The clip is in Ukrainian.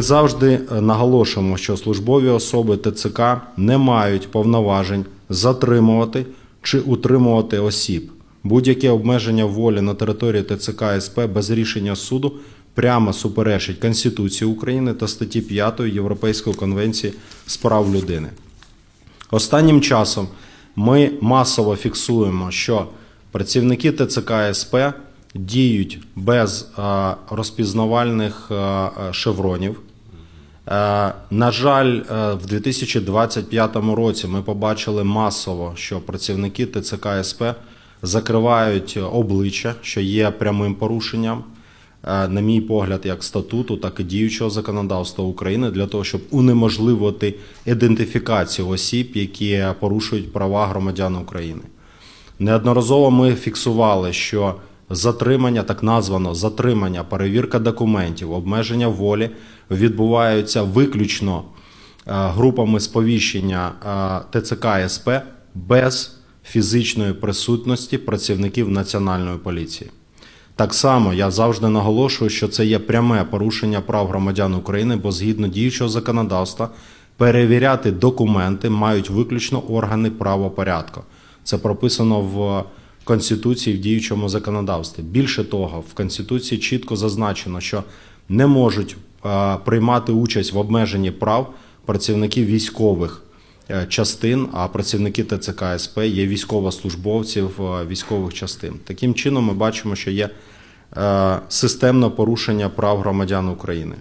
Ми завжди е, наголошуємо, що службові особи ТЦК не мають повноважень затримувати чи утримувати осіб. Будь-яке обмеження волі на території ТЦК СП без рішення суду прямо суперечить Конституції України та статті 5 Європейської конвенції з прав людини. Останнім часом ми масово фіксуємо, що працівники ТЦК СП діють без е, розпізнавальних е, шевронів. Е, На жаль, е, в 2025 році ми побачили масово, що працівники ТЦК СП закривають обличчя, що є прямим порушенням, е, на мій погляд, як статуту, так і діючого законодавства України для того, щоб унеможливити ідентифікацію осіб, які порушують права громадян України. Неодноразово ми фіксували, що затримання, так названо затримання, перевірка документів, обмеження волі відбуваються виключно е, групами сповіщення е, ТЦК СП без фізичної присутності працівників Національної поліції. Так само я завжди наголошую, що це є пряме порушення прав громадян України, бо згідно діючого законодавства перевіряти документи мають виключно органи правопорядку. Це прописано в Конституції в діючому законодавстві. Більше того, в Конституції чітко зазначено, що не можуть е, приймати участь в обмеженні прав працівників військових е, частин, а працівники ТЦК СП є військовослужбовців е, військових частин. Таким чином, ми бачимо, що є системне порушення прав громадян України.